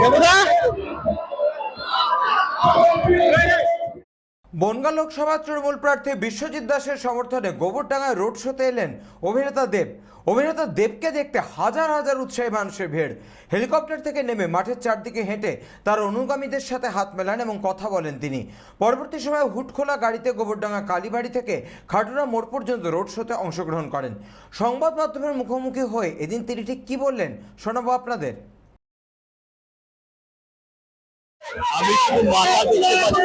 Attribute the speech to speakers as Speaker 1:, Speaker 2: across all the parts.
Speaker 1: দেবুদা বনগাঁ লোকসভা তৃণমূল প্রার্থী বিশ্বজিৎ দাসের সমর্থনে গোবরডাঙ্গায় রোড শোতে এলেন অভিনেতা দেব। অভিনেতা দেবকে দেখতে হাজার হাজার উৎসাহী মানুষের ভিড়। হেলিকপ্টার থেকে নেমে মাঠের চারদিকে হেঁটে তার অনুগামীদের সাথে হাত মেলান এবং কথা বলেন তিনি। পরবর্তী সময়ে হুটখোলা গাড়িতে গোবরডাঙ্গা কালীবাড়ি থেকে খাটুরা মোড় পর্যন্ত রোড শোতে অংশগ্রহণ করেন। সংবাদ মাধ্যমের মুখোমুখি হয়ে এদিন তিনি ঠিক কী বললেন শোনাবো আপনাদের।
Speaker 2: আমি শুধু মাথা দেখতে পাচ্ছি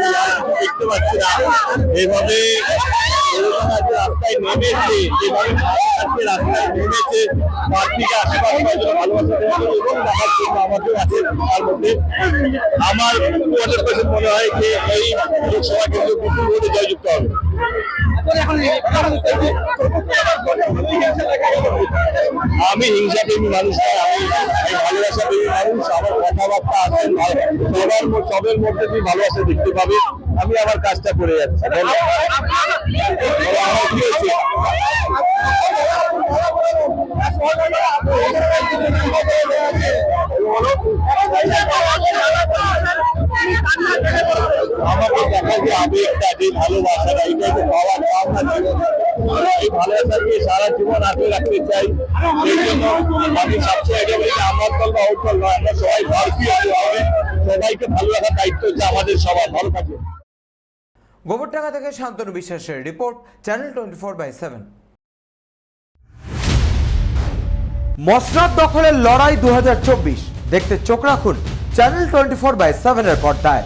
Speaker 2: দেখতে পাচ্ছি না। এইভাবে আমার মনে হয় যে এই লোকসভা কেন্দ্র জয়যুক্ত হবে। আমি হিংসা প্রেমী মানুষ আমি ভালোবাসা প্রেমী মানুষ। আমার আছেন সবার সবের মধ্যে তুমি ভালোবাসা দেখতে পাবে আমি আমার কাজটা করে যাচ্ছি আমার কি হয়েছে? আমাকে দেখা যে আবেগটা যে ভালোবাসাটা এটাই তো পাওয়ার পাওনা জীবন এই ভালোবাসাকে সারা জীবন আগে রাখতে চাই সেই জন্য আমি সবসময় এটা বলি আমার দল বা ওর দল নয়, আমরা সবাই ভারতীয় হবে সবাইকে ভালো রাখার দায়িত্ব হচ্ছে আমাদের সবার, ভালো থাকবে
Speaker 1: গোবরডাঙ্গা থেকে শান্তনু বিশ্বাসের report, channel twenty four by seven. মসনাদ দখলের লড়াই দু হাজার চব্বিশ। দেখতে চোখ রাখুন চ্যানেল টোয়েন্টি ফোর বাই সেভেনের পর্দায়।